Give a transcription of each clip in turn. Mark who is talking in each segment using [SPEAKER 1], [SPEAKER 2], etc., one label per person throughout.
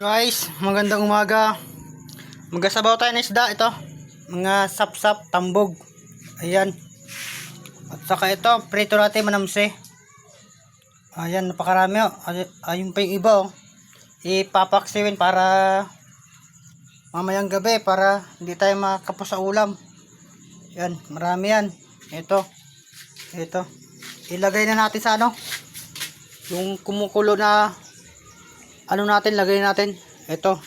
[SPEAKER 1] Guys, magandang umaga. Magasabaw tayo ng isda ito. Mga sap-sap, tambog. Ayan. At saka ito, prito natin manamse. Ayan, napakarami oh. Ay- Ayun pa yung iba oh. Ipapaksiwin para mamayang gabi para hindi tayo makapos sa ulam. Yan, marami yan. Ito. Ito. Ilagay na natin sa ano. Yung kumukulo na ano natin, lagay natin. Ito.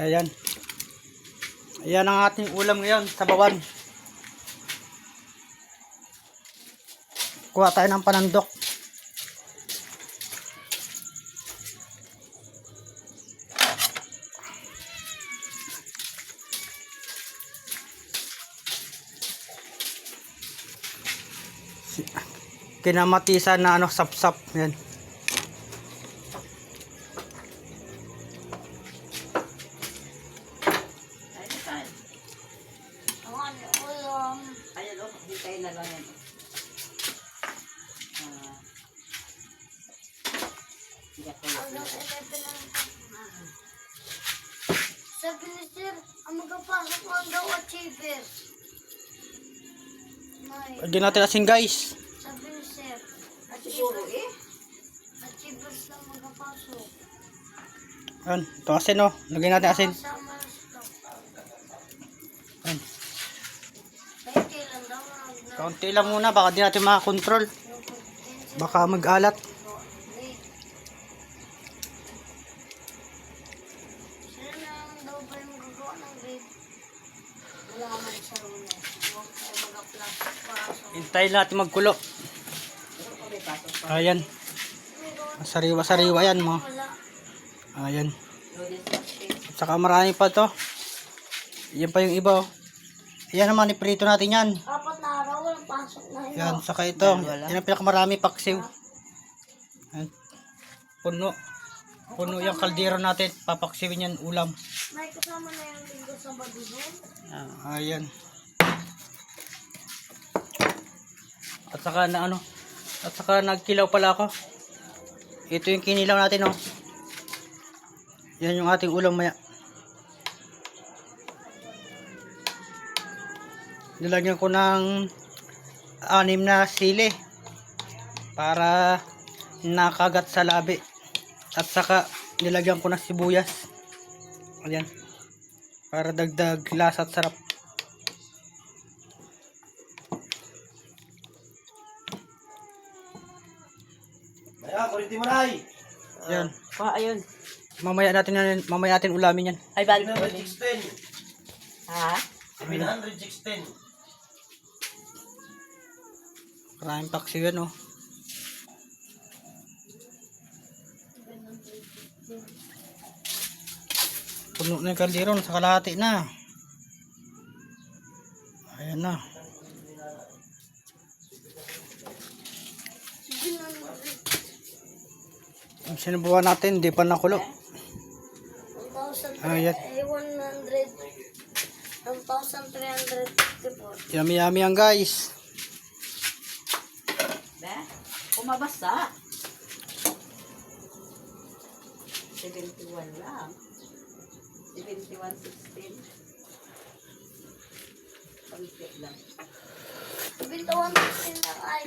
[SPEAKER 1] Ayan. Ayan ang ating ulam ngayon sa bawan. Kuha tayo ng panandok. Kinamatisan na ano, sap-sap.
[SPEAKER 2] Ang
[SPEAKER 3] lang yan. Ah. Hindi ako
[SPEAKER 2] Hanggang 11 lang. Sabi ni Sir, ang magpapasok ko daw achiever.
[SPEAKER 1] Lagyan natin asin guys.
[SPEAKER 2] sabi ni Sir,
[SPEAKER 3] Siguro
[SPEAKER 2] achiever,
[SPEAKER 3] eh.
[SPEAKER 2] achievers lang magpapasok.
[SPEAKER 1] Yan. Ito asin oh. Lagyan natin asin. Yan. Kaunti lang muna. Baka di natin makakontrol. Baka mag-alat. Hintayin natin magkulo. Ayan. Sariwa-sariwa yan mo. Ayan. At saka marami pa to. Yan pa yung iba oh. Yan naman, iprito natin yan.
[SPEAKER 2] Apat na araw, walang pasok na yun.
[SPEAKER 1] Yan, saka ito. Yan ang pinakamarami paksiw. Yan. Puno. Puno yung kaldero natin. Papaksiwin yan ulam.
[SPEAKER 2] May kasama na yung linggo sa badibon.
[SPEAKER 1] Ah, ayan. At saka na ano. At saka nagkilaw pala ako. Ito yung kinilaw natin oh. Yan yung ating ulam maya. Nilagyan ko ng anim na sili para nakagat sa labi. At saka nilagyan ko ng sibuyas. Ayan. Para dagdag lasa at sarap.
[SPEAKER 4] Ayan, kurinti mo na ay.
[SPEAKER 1] Yan.
[SPEAKER 3] Ah, ayun.
[SPEAKER 1] Mamaya natin yan- mamaya natin ulamin yan.
[SPEAKER 3] Ay, bali.
[SPEAKER 4] 716.
[SPEAKER 3] Ha?
[SPEAKER 4] 716.
[SPEAKER 1] Maraming paksiw yan oh. Puno na yung kaldero, nasa kalahati na. Ayan na.
[SPEAKER 2] Sige na,
[SPEAKER 1] Yung sinubukan natin, hindi pa nakulo.
[SPEAKER 2] 1,300.
[SPEAKER 1] Ayan.
[SPEAKER 2] Eh, 100. 1,354.
[SPEAKER 1] Yummy yummy yan guys.
[SPEAKER 3] Be? Kumabasa. 71 lang. 71.16. Pangit lang.
[SPEAKER 2] Bintawan natin lang ay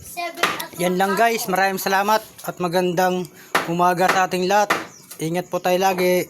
[SPEAKER 2] 7 at
[SPEAKER 1] Yan lang guys, maraming salamat at magandang umaga sa ating lahat. Ingat po tayo lagi.